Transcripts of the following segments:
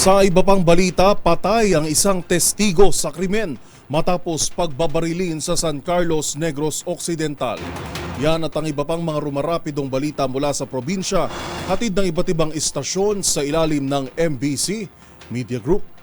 Sa iba pang balita, patay ang isang testigo sa krimen matapos pagbabarilin sa San Carlos Negros Occidental. Yan at ang iba pang mga rumarapidong balita mula sa probinsya, hatid ng iba't ibang istasyon sa ilalim ng MBC Media Group.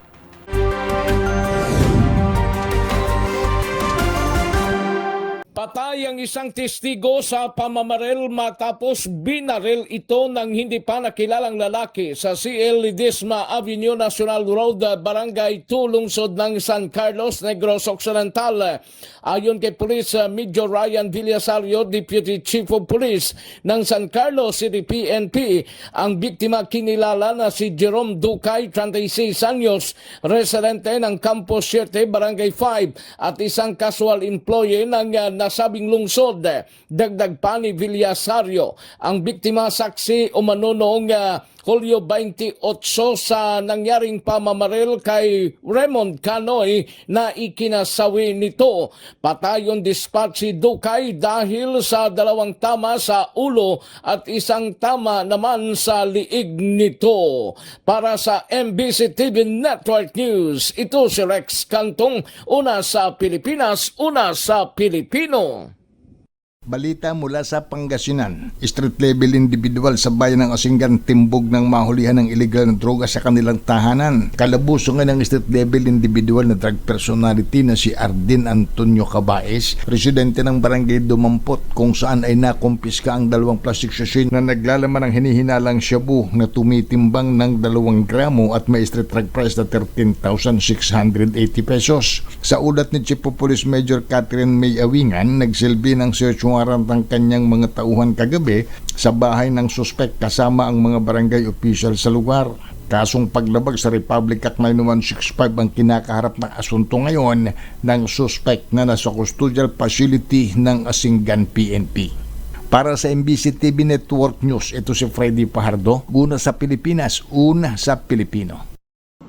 Ang isang testigo sa pamamaril matapos binaril ito ng hindi pa nakilalang lalaki sa CL Ledesma Avenue National Road, Barangay Tulungsod ng San Carlos, Negros Occidental. Ayon kay Police Major Ryan Villasario, Deputy Chief of Police ng San Carlos City PNP, ang biktima kinilala na si Jerome Ducay, 36 anyos, residente ng Campus 7, Barangay 5 at isang casual employee ng uh, nasabing lungsod. Dagdag pa ni Villasario, ang biktima saksi umano noong uh, Hulyo 28 sa nangyaring pamamaril kay Raymond Canoy na ikinasawi nito. Patayon dispatch si Dukay dahil sa dalawang tama sa ulo at isang tama naman sa liig nito. Para sa MBC TV Network News, ito si Rex Cantong, una sa Pilipinas, una sa Pilipino. Balita mula sa Pangasinan, street level individual sa bayan ng Asingan timbog ng mahulihan ng illegal na droga sa kanilang tahanan. Kalabuso nga ng street level individual na drug personality na si Ardin Antonio Cabaes, residente ng barangay Dumampot kung saan ay nakumpiska ang dalawang plastic sachet na naglalaman ng hinihinalang shabu na tumitimbang ng dalawang gramo at may street drug price na 13,680 pesos. Sa ulat ni Chief of Police Major Catherine May Awingan, nagsilbi ng search ang kanyang mga tauhan kagabi sa bahay ng suspect kasama ang mga barangay official sa lugar. Kasong paglabag sa Republic Act 9165 ang kinakaharap ng asunto ngayon ng suspect na nasa custodial facility ng Asingan PNP. Para sa MBC TV Network News, ito si Freddy Pahardo, una sa Pilipinas, una sa Pilipino.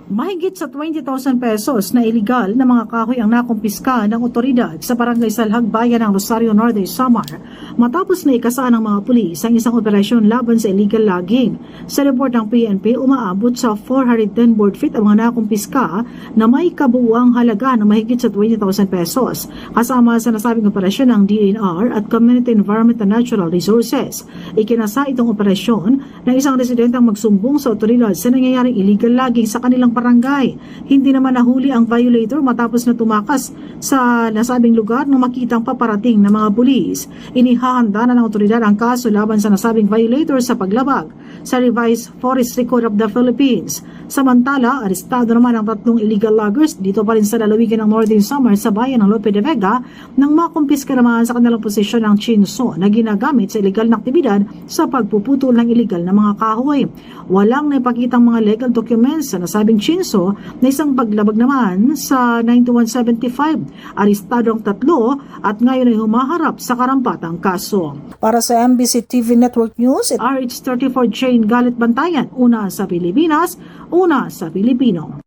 Mahigit sa 20,000 pesos na iligal na mga kahoy ang nakumpiska ng otoridad sa barangay Salhag Bayan ng Rosario Norte, Samar matapos na ikasaan ng mga pulis ang isang operasyon laban sa illegal logging. Sa report ng PNP, umaabot sa 410 board feet ang mga nakumpiska na may kabuuang halaga na mahigit sa 20,000 pesos kasama sa nasabing operasyon ng DNR at Community Environment and Natural Resources. Ikinasa itong operasyon ng isang residentang magsumbong sa otoridad sa nangyayaring illegal logging sa kanilang barangay. Hindi naman nahuli ang violator matapos na tumakas sa nasabing lugar nung makitang paparating ng mga pulis. Inihahanda na ng otoridad ang kaso laban sa nasabing violator sa paglabag sa Revised Forestry Code of the Philippines. Samantala, arestado naman ang tatlong illegal loggers dito pa rin sa lalawigan ng Northern Samar sa bayan ng Lope de Vega nang makumpiska naman sa kanilang posisyon ng chinso na ginagamit sa illegal na aktibidad sa pagpuputol ng illegal na mga kahoy. Walang naipakitang mga legal documents sa nasabing chinso na isang paglabag naman sa 9175. Arestado ang tatlo at ngayon ay humaharap sa karampatang kaso. Para sa MBC TV Network News, RH34 Jane Galit Bantayan, una sa Pilipinas, una sa Pilipino.